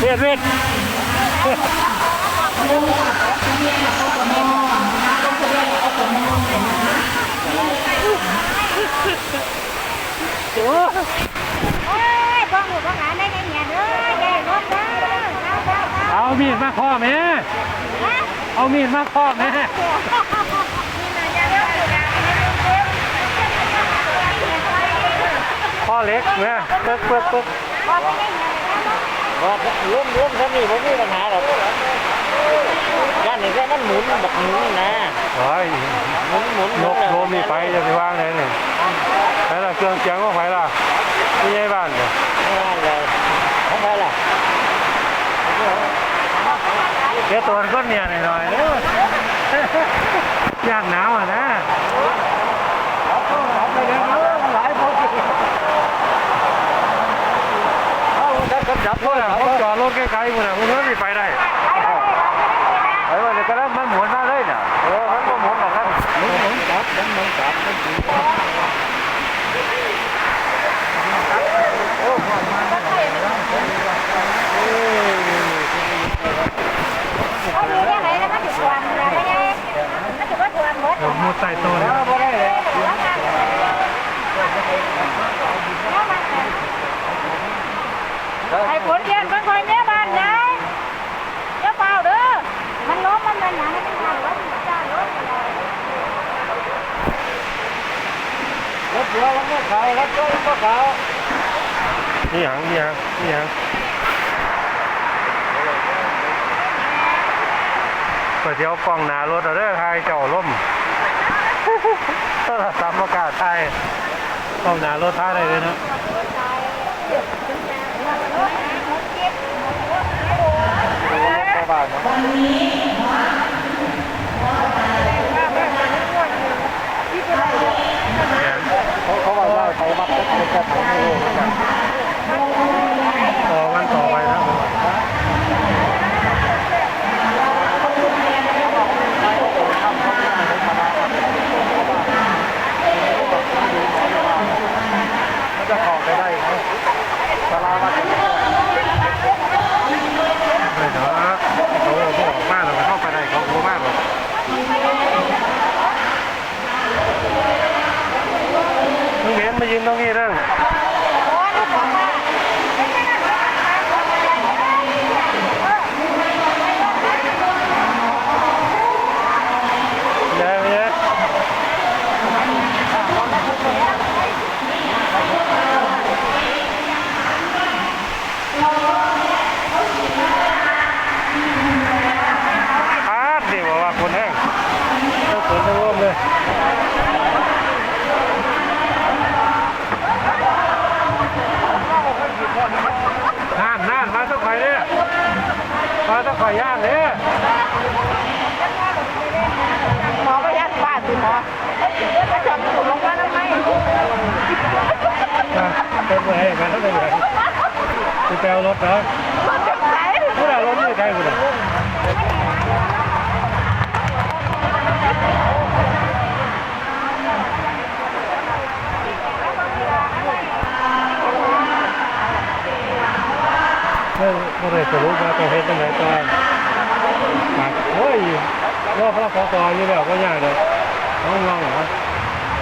เวียดเวียดโอ้เอ้ยบ้องหูบ้องหาได้ไงเนี่ยเด้อย่รถเด้อเอาเอาเอาเอามีดมาข้อแม่ฮะเอามีดมาข้อแม่ นี่นะอย่าเด้ออย่าเด้อเด้อ เล็กแม่เปึ๊กเปึ๊กปึ๊กพอไม่ได้เงินแล้วเนาะบอกร่วมร่วมท่านี่ผมมีปัญหาหรอกย่านนี่แค่มันหมุนแบบหมุนนะโอ้ยหมุนหมุนนกโดมนี่ไปจะไปวางไหนนี่ไปละเครื่องเสียงก็ไปละที่ใหญ่บ้านเนี่ยไม่ว่าเลยของใครล่ะเดี๋ยวตัวมันก็เนี่ยหน่อยๆเด้อยากหนาวอะนะด้เยอะหลายคนเอาได้กำ จับพวเราเขาจอดรถใกลๆหมดอะคุณไม่ไปได้ไอ้วันนี้ก็แล้วมันหมุนมาเลยน่ะเออมันก็หมุนออกแล้วหมุนหมุนจับหมุนจับมันถือเอาอยู่ได้ไหนแล้วมันจะทวนนะไม่ได้มันจะว่าทวนหมด ผมมุดใต้โต๊ะเลย ไม่ได้เลย ไอ้ผลเรียนค่อยๆเนี้ยบ้านยายเจ้าเปล่าเด้อมันล้มมันเป็นหนังมันทำรถจ้ารถ รถเสือมันก็ขาวรถก็ก็ขาวนี่หยังนี่หยังนี่หยังก็เดี๋ยวกล้องหน้ารถเอาเด้อใครเจ้าล่มโทรศัพท์ประกาศไทยกล้องหน้ารถท้ายได้เลยนะชาวบ้านนะเขาเขาว่าว่าเขามักจะเป็นแบบนี้เหมือนกัน ต่อวันต่อไปนะผม มันจะของไปได้ไหมสลาวัด ไม่เถอะเขาบอกมากเราเข้าไปได้เขาโง่มากหรอกมึงเห็นมายืนตรงนี้เรื่องเดี๋ยวเดี๋ยวอาดดีบอกว่าคนแห้งต้องฝนต้องร่มเลย น่านน่านมาต้องข่อยเนี่ยมาต้องข่อยย่างเนี่ย หมอก็ยัด มอถ้าจอดถูกลงมาทำไมเป็นไงกันต้องเป็นไงคือแปลรถเหรอรถจะไหนผู้ใดรถนี่ใครผู้ใดไม่ไม่ได้สรุปว่าต้องเฮ็ดจังไดต่อปากโอ้ยรอพระพอกออยู่แล้วก็ยากเลย น้องงองเหรอ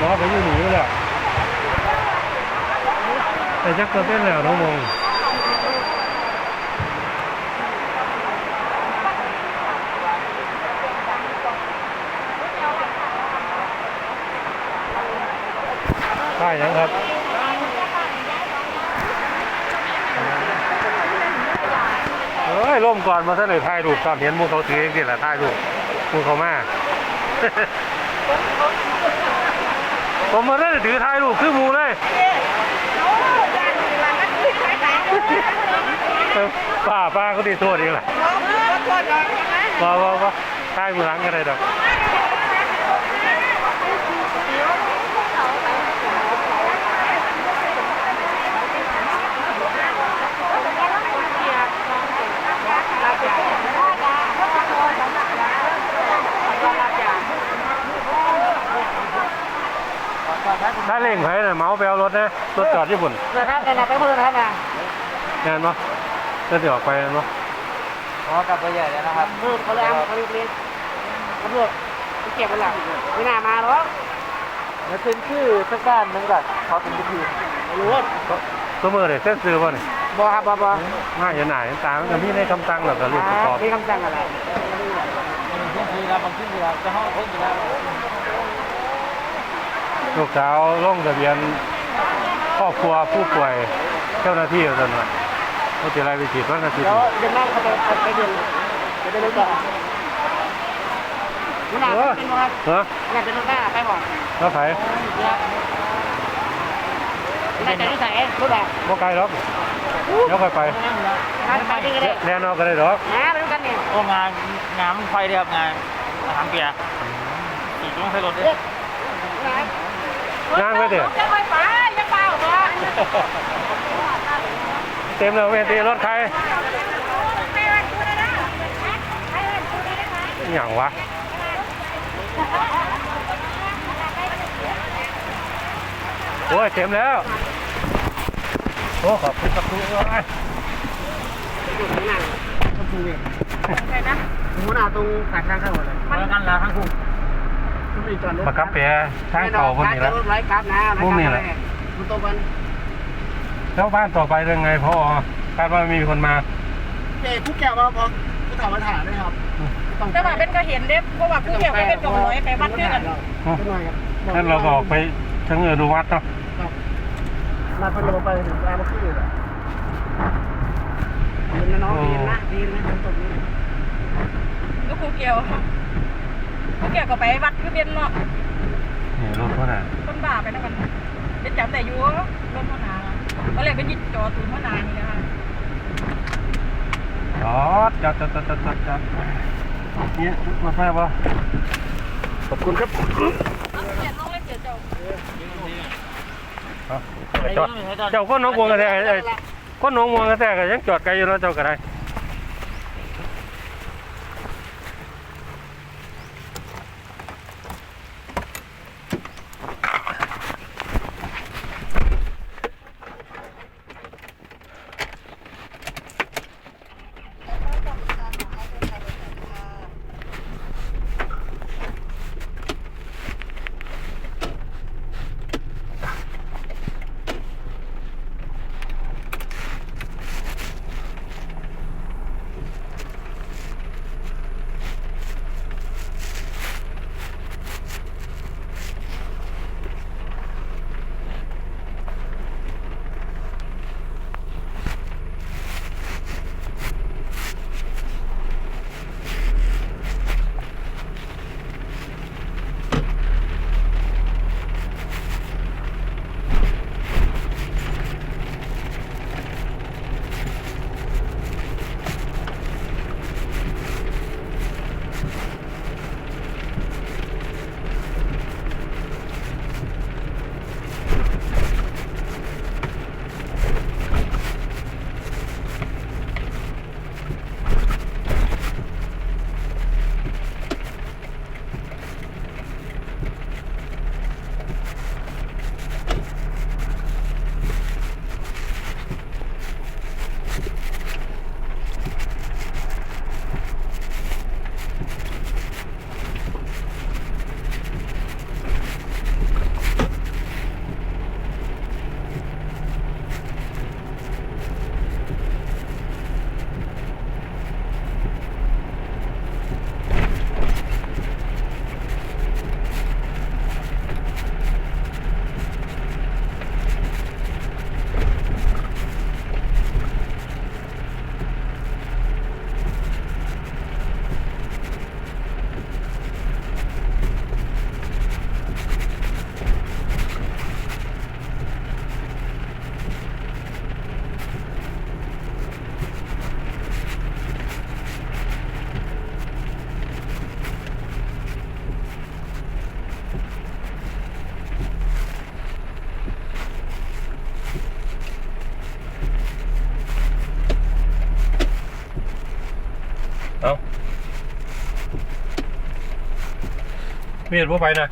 น้องไปอยู่หนีอยู่แล้วแต่จักตัวเต้นแล้วน้องมงใช่ยังครับเอ้ยล่มก่อนมาท่านเลยถ่ายรูปตอนเห็นมูเขาถือเองสิแหละถ่ายรูปมูเขามา ผมมาได้ถือถ่ายรูปคือหมูเลยเออป้าป้าก็ดีโทษเองแหละว่าว่าว่าถ่ายมือหลังกันเลยดอกถ้าเล่งไผ่น่ะ เหมาไปเอารถ นะรถจอดญี่ปุ่นนะครับนั่นน่ะไปเพิ่นนะครับนะงานปะจะเดี๋ยวออกไปกันปะอ๋อกลับไปใหญ่แล้วนะครับเออเขาเลยเอาเขาเรียนตำรวจไปเก็บไว้หลังไม่น่ามาหรอกแล้วเป็นชื่อสักการหนึงก่อนเขาเป็นพิธีไม่รู้ว่าตัวมือเนี่ยเส้นซื้อป่ะเนี่ยบอครับบอบอง่ายอย่าหนาอย่าตามมันก็มีในคำสั่งหรอกกับลูกประกอบมีคำสั่งอะไรบางทีเราบางทีเราจะห้องคนอยู่แล้วลูกสาวลงทะเบียน ครอบครัวผู้ป่วยเจ้าหน้าที่เอาจนว่าเขาจะไล่ไปฉีดวันอาทิตย์เดี๋ยวเดี๋ยวนั่งเขาไปไปเดินเดี๋ยวไปดูก่อนนี่นะเป็นว่าเนาะนี่เป็นรถหน้าไปบอกแล้วไผนี่จะนิสัยรถแบบบ่ไกลหรอกเดี๋ยวค่อยไปทางไปที่ก็ได้แน่นอนก็ได้หรอกนะไปดูกันเนี่ยโอ้งานงานไฟเดียวงานอาหารเปียขี่ต้องใช้รถด้วยย่างไว้เดี๋ยวจะไปไปจะเปล่าบ่ เต็มเลยเวทีรถใครไม่วันกูนะนะไม่วันกูนะนะอหย่างวะโอ้ยเต็มแล้ว โอ้ขอบคุณครับทุกท่านใช่นะหัวหน้าตรงสายทางเข้าเลยแล้วกันลาทั้งคู่ทุกทีจอดรถมากับเปียทางเขาคนนี้แล้วรถไร้ครับนะมันตรงกัน แล้วบ้านต่อไปยังไงพ่อคาดว่ามีคนมาเจ๊ผู้แก้วว่าพอผู้ถามมาถามด้วยครับแต่ว่าเป็นก็เห็นเด้เพราะว่าผู้เกี่ยวก็เป็นกับร้อยไปวัดด้วยกันงั้นเราก็ออกไปทั้งเออดูวัดเนาะลาพันโลไปถึงลามาขึ้นเลยดีนะน้องดีนะดีนะฝนตกนี่ลูกผู้เกี่ยวผู้เกี่ยวก็ไปวัดคือเป็นเนาะนี่รถเขาน่ะคนบ้าไปนะกันเป็นจำแต่อยู่รถพ่อนา ก็เลยเป็นยิดจอตูนพ่อนานี่นะคะจอดจอดจอดจอดจอดจอดจอดเนี่ยมาแพ้ปะขอบคุณครับเอาเสียน้องเลยเสียเจ้าเอาจอดเจ้าก็น้องวงกระแทกไอ้ก็น้องวงกระแทกก็ยังจอดไกลอยู่เนาะเจ้าก็ได้ เอาเมียดบ่ไปนะ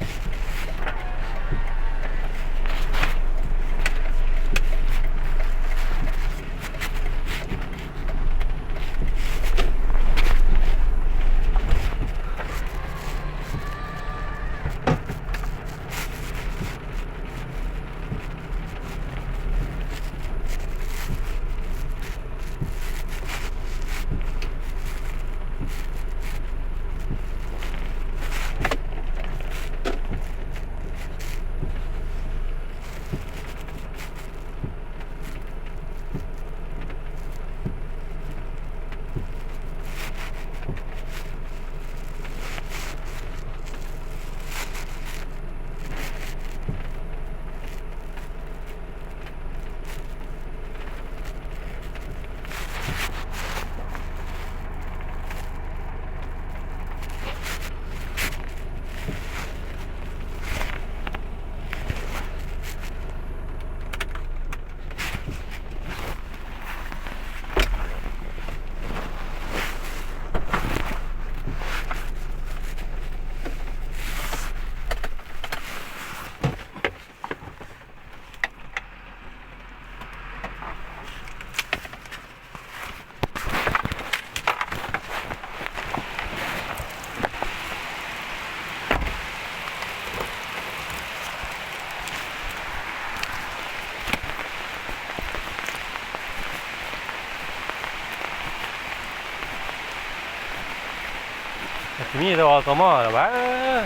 มีแต่อสมเหรอวะเออ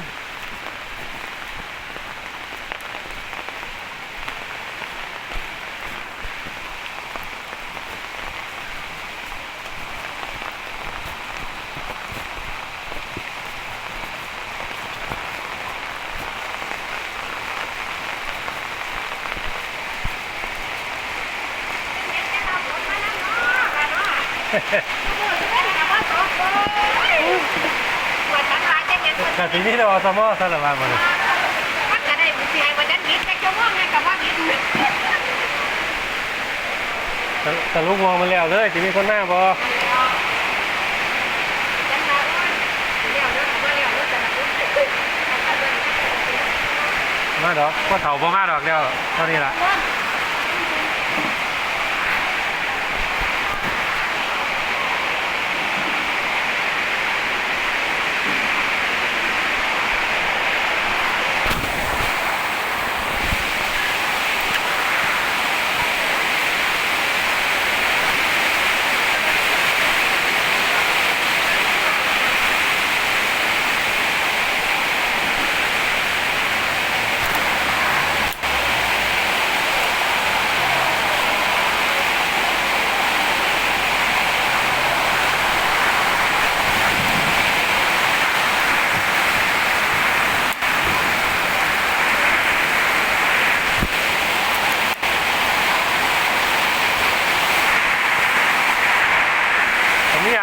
แต่ทีนี้เราเอาสมอสลับมาหมดเลยมันจะได้บุญเสียวันนั้นบิดแต่เจ้ว่างไงกับว่าดิดแต่ลูกมองมาแล้วเลยจะมีคนหน้าบอมาดอกก็เถาบ่มาดอกแล้วเท่านี้แหละ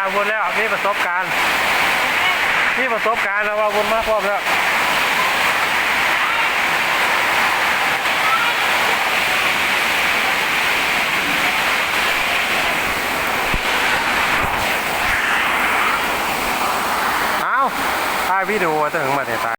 อาวุธแล้วมีประสบการณ์มีประสบการณ์แล้วอาวุธมากพร้อมแล้วเอาถ่ายวิดีโอจะถึงมาเนี่ยตาย